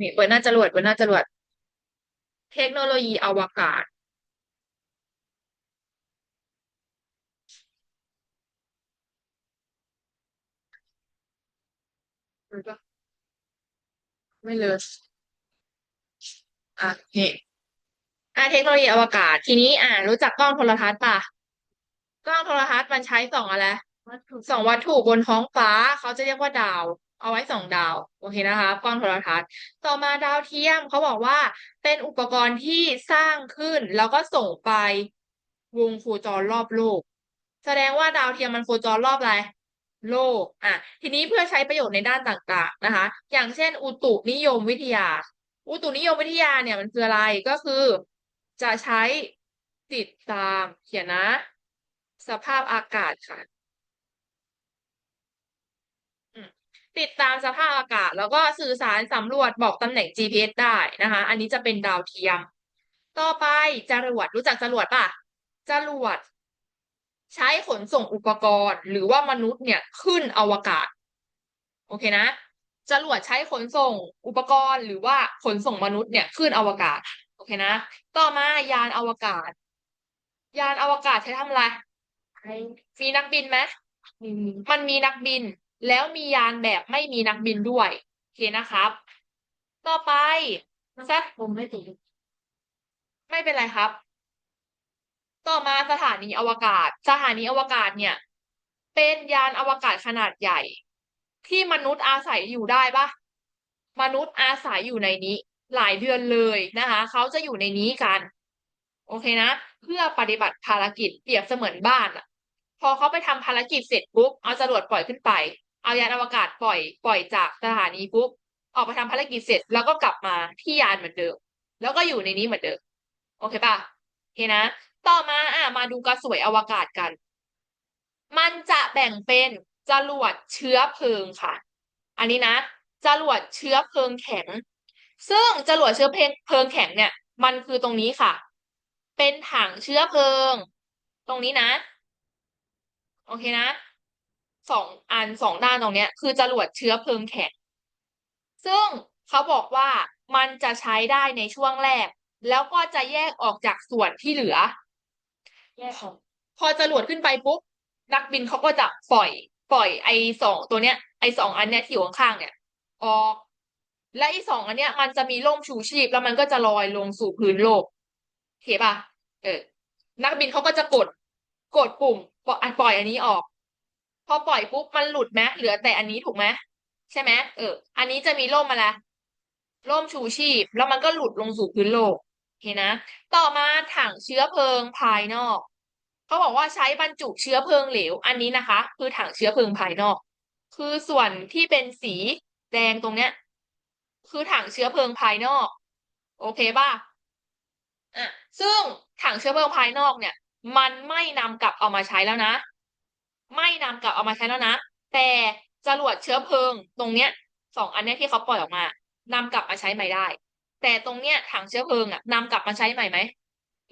นี่เปิดหน้าจรวดเปิดหน้าจรวด เทคโนโลยีอวกาศ ไม่เลยอะนี่อะเทคโนโลยีอวกาศ ทีนี้ อ่ารู้จักกล้องโทรทัศน์ป่ะ กล้องโทรทัศน์มันใช้ส่องอะไรส่องวัตถุบนท้องฟ้า เขาจะเรียกว่าดาว เอาไว้ส่องดาว โอเคนะคะกล้องโทรทัศน์ ต่อมาดาวเทียมเขาบอกว่าเป็นอุปกรณ์ที่สร้างขึ้นแล้วก็ส่งไปวงโคจรรอบโลก แสดงว่าดาวเทียมมันโคจรรอบอะไรโลก อะ ทีนี้เพื่อใช้ประโยชน์ในด้านต่างๆนะคะ อย่างเช่น อุตุนิยมวิทยา อุตุนิยมวิทยาเนี่ยมันคืออะไรก็คือจะใช้ติดตามเขียนนะ สภาพอากาศค่ะ ติดตามสภาพอากาศ แล้วก็สื่อสารสำรวจบอกตำแหน่ง GPS ได้นะคะ อันนี้จะเป็นดาวเทียม ต่อไปจรวดรู้จักจรวดป่ะจรวด ใช้ขนส่งอุปกรณ์ หรือว่ามนุษย์เนี่ยขึ้นอวกาศ โอเคนะจรวดใช้ขนส่งอุปกรณ์ หรือว่าขนส่งมนุษย์เนี่ยขึ้นอวกาศโอเคนะ ต่อมายานอวกาศ ยานอวกาศใช้ทำอะไรมีนักบินไหมมันมีนักบิน แล้วมียานแบบไม่มีนักบินด้วยโอเคนะครับ ต่อไปสักผมไม่ถึงไม่เป็นไรครับ ต่อมาสถานีอวกาศ สถานีอวกาศเนี่ย เป็นยานอวกาศขนาดใหญ่ ที่มนุษย์อาศัยอยู่ได้ปะมนุษย์อาศัยอยู่ในนี้ หลายเดือนเลยนะคะเขาจะอยู่ในนี้กัน โอเคนะ เพื่อปฏิบัติภารกิจเปรียบเสมือนบ้านอะพอเขาไปทำภารกิจเสร็จปุ๊บเอาจรวดปล่อยขึ้นไป เอายานอวกาศปล่อยปล่อยจากสถานีปุ๊บออกไปทำภารกิจเสร็จ แล้วก็กลับมาที่ยานเหมือนเดิม แล้วก็อยู่ในนี้เหมือนเดิม โอเคป่ะโอเคนะ ต่อมาอะมาดูกระสวยอวกาศกัน มันจะแบ่งเป็นจรวดเชื้อเพลิงค่ะ อันนี้นะจรวดเชื้อเพลิงแข็ง ซึ่งจรวดเชื้อเพลิงเพลิงแข็งเนี่ย มันคือตรงนี้ค่ะ เป็นถังเชื้อเพลิง ตรงนี้นะ โอเคนะ สองอันสองด้านตรงเนี้ย คือจรวดเชื้อเพลิงแข็ง ซึ่งเขาบอกว่ามันจะใช้ได้ในช่วงแรก แล้วก็จะแยกออกจากส่วนที่เหลือ แยกของพอจรวดขึ้นไปปุ๊บนักบินเขาก็จะปล่อย ปล่อยไอ้สองตัวเนี้ยไอ้สองอันเนี้ยที่อยู่ข้างๆเนี่ยออกและไอ้สองอันเนี้ยมันจะมีร่มชูชีพแล้วมันก็จะลอยลงสู่พื้นโลกโอเคป่ะเออ นักบินเขาก็จะกด กดปุ่มปล่อยปล่อยอันนี้ออก พอปล่อยปุ๊บมันหลุดไหมเหลือแต่อันนี้ถูกไหมใช่ไหมเออ อันนี้จะมีร่มอะไรร่มชูชีพ แล้วมันก็หลุดลงสู่พื้นโลกโอเคนะ ต่อมาถังเชื้อเพลิงภายนอกเขาบอกว่าใช้บรรจุเชื้อเพลิงเหลว อันนี้นะคะ คือถังเชื้อเพลิงภายนอก คือส่วนที่เป็นสีแดงตรงเนี้ย คือถังเชื้อเพลิงภายนอก โอเคป่ะอะซึ่งถังเชื้อเพลิงภายนอกเนี่ย มันไม่นำกลับเอามาใช้แล้วนะ ไม่นำกลับเอามาใช้แล้วนะ แต่จรวดเชื้อเพลิง ตรงเนี้ยสองอันเนี้ยที่เขาปล่อยออกมานำกลับมาใช้ใหม่ได้ แต่ตรงเนี้ยถังเชื้อเพลิงอะนำกลับมาใช้ใหม่ไหม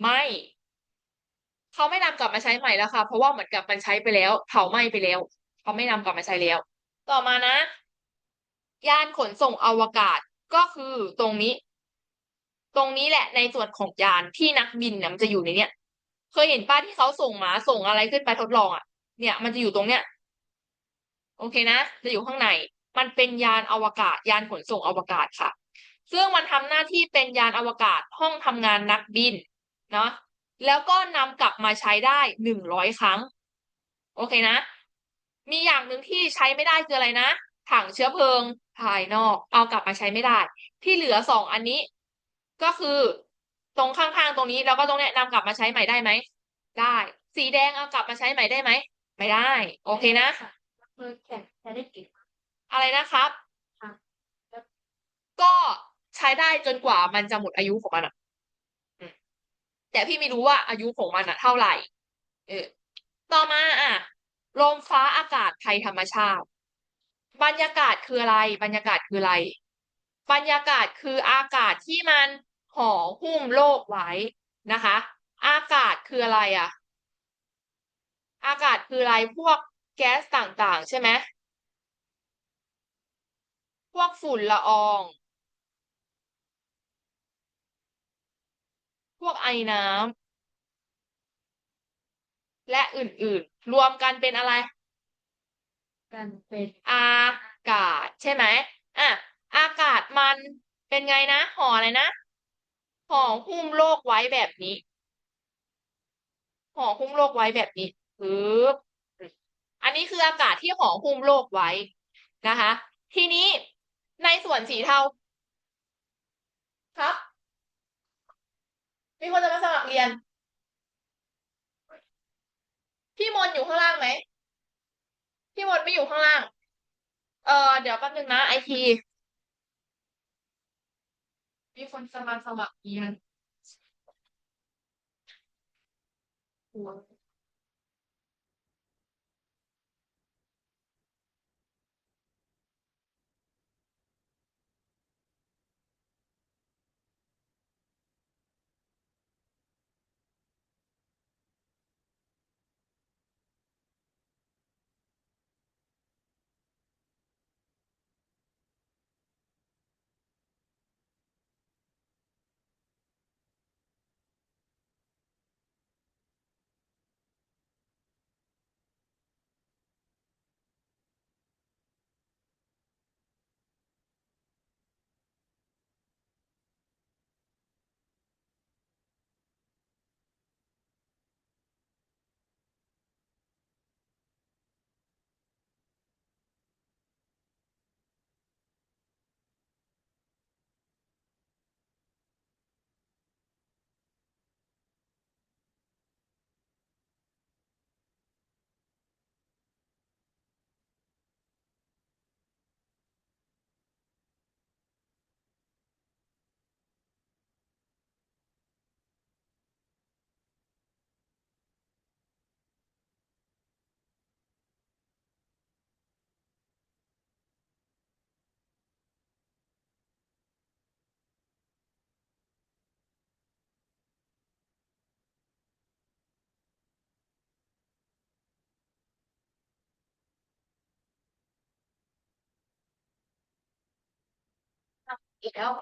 ไม่เขาไม่นำกลับมาใช้ใหม่แล้วค่ะ เพราะว่าเหมือนกับมันใช้ไปแล้ว เผาไหม้ไปแล้วเขาไม่นำกลับมาใช้แล้ว ต่อมานะ ยานขนส่งอวกาศก็คือตรงนี้ ตรงนี้แหละในส่วนของยานที่นักบินเนี่ยมันจะอยู่ในเนี้ยเคยเห็นป้าที่เขาส่งหมาส่งอะไรขึ้นไปทดลองอะ เนี่ย มันจะอยู่ตรงเนี้ย โอเคนะ จะอยู่ข้างใน มันเป็นยานอวกาศ ยานขนส่งอวกาศค่ะ ซึ่งมันทำหน้าที่เป็นยานอวกาศห้องทำงานนักบิน เนาะแล้วก็นำกลับมาใช้ได้หนึ่งร้อยครั้ง โอเคนะ มีอย่างหนึ่งที่ใช้ไม่ได้คืออะไรนะถังเชื้อเพลิงภายนอก เอากลับมาใช้ไม่ได้ ที่เหลือสองอันนี้ ก็คือตรงข้างๆตรงนี้แล้วก็ตรงเนี้ยนำกลับมาใช้ใหม่ได้ไหมได้ สีแดงเอากลับมาใช้ใหม่ได้ไหม ไม่ได้ โอเคนะเพื่อแข่งจะได้กี่อะไรนะครับค่ะก็ใช้ได้จนกว่ามันจะหมดอายุของมันอะอืมแต่พี่ไม่รู้ว่าอายุของมันอะ เท่าไหร่ เออ ต่อมาอะลมฟ้าอากาศภัยธรรมชาติ บรรยากาศคืออะไร บรรยากาศคืออะไร บรรยากาศคืออากาศที่มันห่อหุ้มโลกไว้นะคะ อากาศคืออะไรอะ อากาศคืออะไรพวกแก๊สต่างๆ ใช่ไหมพวกฝุ่นละออง พวกไอน้ำและอื่นๆ รวมกันเป็นอะไร กันเป็นอากาศใช่ไหมอะอากาศมันเป็นไงนะห่ออะไรนะห่อหุ้มโลกไว้แบบนี้ห่อหุ้มโลกไว้แบบนี้ ปึ๊บอันนี้คืออากาศที่ห่อหุ้มโลกไว้นะคะ ทีนี้ในส่วนสีเทาครับ มีคนจะมาสมัครเรียน พี่มนอยู่ข้างล่างไหม พี่มนไม่อยู่ข้างล่าง เออเดี๋ยวแป๊บนึงนะไอทีมีคนจะมาสมัครเรียน อีกแล้ว